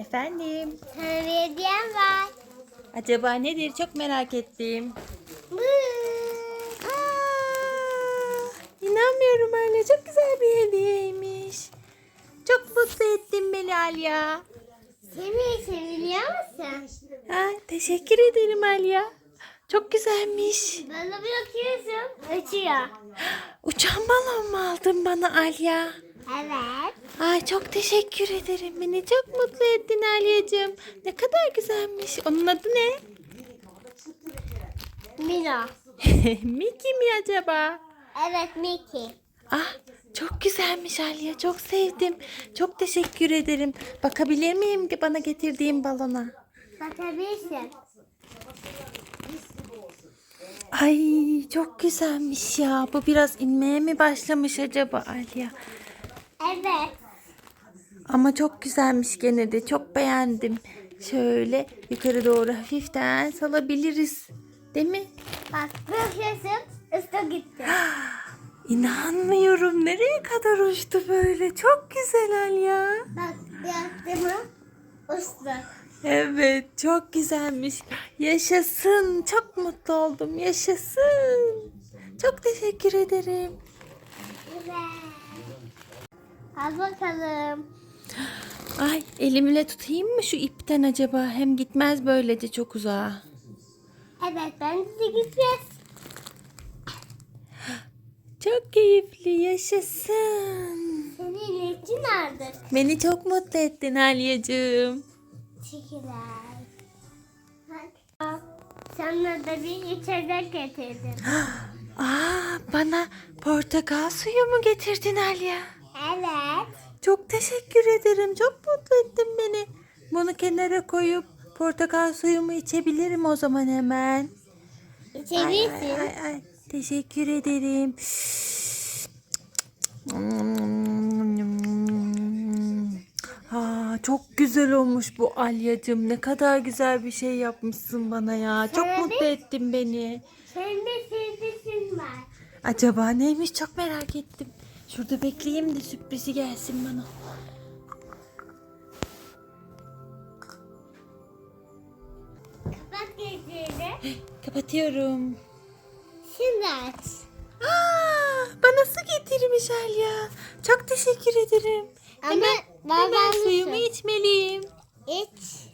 Efendim. Sana bir hediyem var. Acaba nedir? Çok merak ettim. Bu. Aa, inanmıyorum Alya. Çok güzel bir hediyeymiş. Çok mutlu ettin beni Alya. Seni seviyor musun? Ha, teşekkür ederim Alya. Çok güzelmiş. Bana bakıyorsun. Uçuyor. Uçan balon mu aldın bana Alya? Evet. Ay çok teşekkür ederim. Beni çok mutlu ettin Alya'cığım. Ne kadar güzelmiş. Onun adı ne? Mino. Mickey mi acaba? Evet Mickey. Ah çok güzelmiş Alya. Çok sevdim. Çok teşekkür ederim. Bakabilir miyim ki bana getirdiğin balona? Bakabilirsin. Ay çok güzelmiş ya. Bu biraz inmeye mi başlamış acaba Alya? Evet. Ama çok güzelmiş gene de. Çok beğendim. Şöyle yukarı doğru hafiften salabiliriz. Değil mi? Bak bakıyorsun. Üstü gitti. İnanmıyorum. Nereye kadar uçtu böyle? Çok güzel Alya. Bak yaptı mı? Üstü. Evet çok güzelmiş. Yaşasın. Çok mutlu oldum. Yaşasın. Çok teşekkür ederim. Evet. Al bakalım. Ay elimle tutayım mı şu ipten acaba? Hem gitmez böylece çok uzağa. Evet ben de gideceğiz. Çok keyifli. Yaşasın. Senin için aldık. Beni çok mutlu ettin Alyacığım. Teşekkürler. Bak. Sana da bir içecek getirdim. Aa, bana portakal suyu mu getirdin Alya? Evet. Çok teşekkür ederim. Çok mutlu ettin beni. Bunu kenara koyup portakal suyumu içebilirim o zaman hemen. Ay, ay, İçebilirsin. ay, ay. Teşekkür ederim. Ha, çok güzel olmuş bu Alyacığım. Ne kadar güzel bir şey yapmışsın bana ya. Çok Sana mutlu bir- ettin beni. Senin de sürprizin var. Acaba neymiş çok merak ettim. Şurada bekleyeyim de sürprizi gelsin bana. Kapat gözlerini. Kapatıyorum. Şimdi aç. Aa, bana su getirmiş Alya. Çok teşekkür ederim. Ama hemen babam suyumu içmeliyim. İç.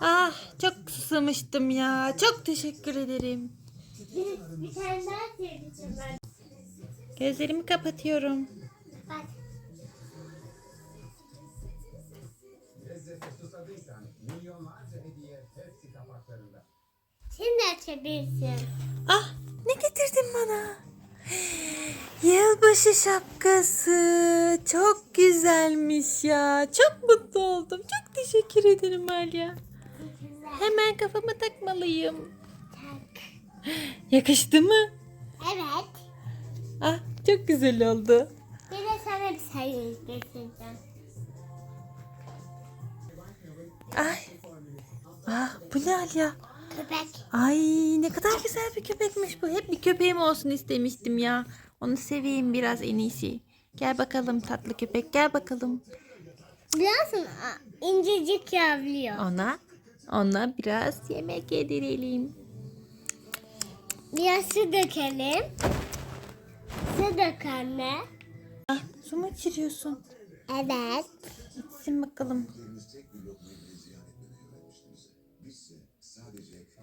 Ah çok susamıştım ya. Çok teşekkür ederim. Bir, bir tane. Gözlerimi kapatıyorum. Bak. Şimdi açabilirsin. Ah ne getirdin bana? Yılbaşı şapkası. Çok güzelmiş ya. Çok mutlu oldum. Çok teşekkür ederim Alya. Hemen kafama takmalıyım. Yakıştı mı? Evet. Ah çok güzel oldu. Bir de sana bir sayı getireceğim. Ay. Ah bu ne Alya? Köpek. Ay ne kadar güzel bir köpekmiş bu. Hep bir köpeğim olsun istemiştim ya. Onu seveyim biraz en iyisi. Gel bakalım tatlı köpek gel bakalım. Biliyorsun incecik yavruyor. Ona ona biraz yemek yedirelim. Biraz su dökelim. Su dök anne. Ah, su mu içiriyorsun? Evet. İçsin bakalım.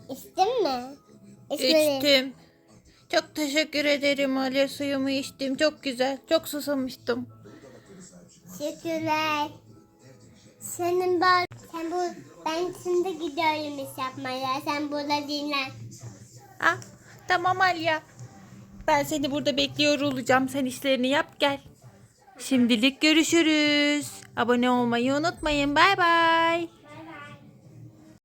İçtin mi? İçmedim. İçtim. Çok teşekkür ederim Alya suyumu içtim. Çok güzel. Çok susamıştım. Teşekkürler. Senin bak sen bu ben şimdi gidiyorum iş yapmaya. Sen burada dinlen. Ah, tamam Alya. Ben seni burada bekliyor olacağım. Sen işlerini yap gel. Şimdilik görüşürüz. Abone olmayı unutmayın. Bay bay.